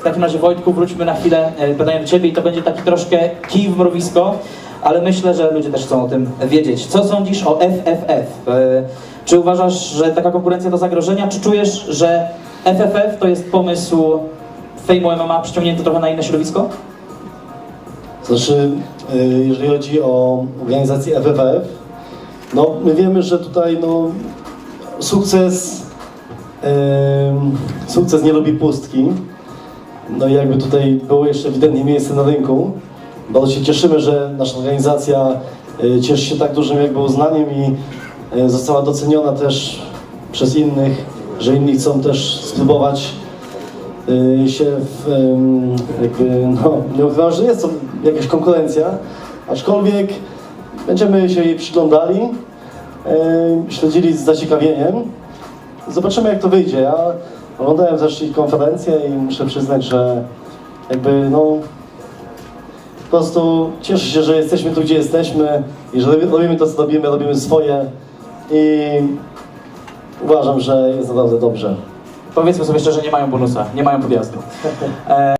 W takim razie Wojtku, wróćmy na chwilę e, pytanie do Ciebie i to będzie taki troszkę kij w mrowisko, ale myślę, że ludzie też chcą o tym wiedzieć. Co sądzisz o FFF? E, Czy uważasz, że taka konkurencja to zagrożenia, czy czujesz, że FFF to jest pomysł Fame MMA przyciągnięty trochę na inne środowisko? Znaczy, y, jeżeli chodzi o organizację FFF, no my wiemy, że tutaj no, sukces, ym, sukces nie lubi pustki. No i jakby tutaj było jeszcze ewidentnie miejsce na rynku. Bardzo się cieszymy, że nasza organizacja y, cieszy się tak dużym jakby uznaniem i y, została doceniona też przez innych, że inni chcą też spróbować y, się w, jakby, no, nie ukrywam, że jest to jakaś konkurencja, aczkolwiek będziemy się jej przyglądali, śledzili z zaciekawieniem. Zobaczymy jak to wyjdzie. Ja oglądałem też ich konferencję i muszę przyznać, że jakby no po prostu cieszę się, że jesteśmy tu, gdzie jesteśmy i że robimy to, co robimy, robimy swoje i uważam, że jest naprawdę dobrze. Powiedzmy sobie szczerze, nie mają bonusa, nie mają podjazdu. E,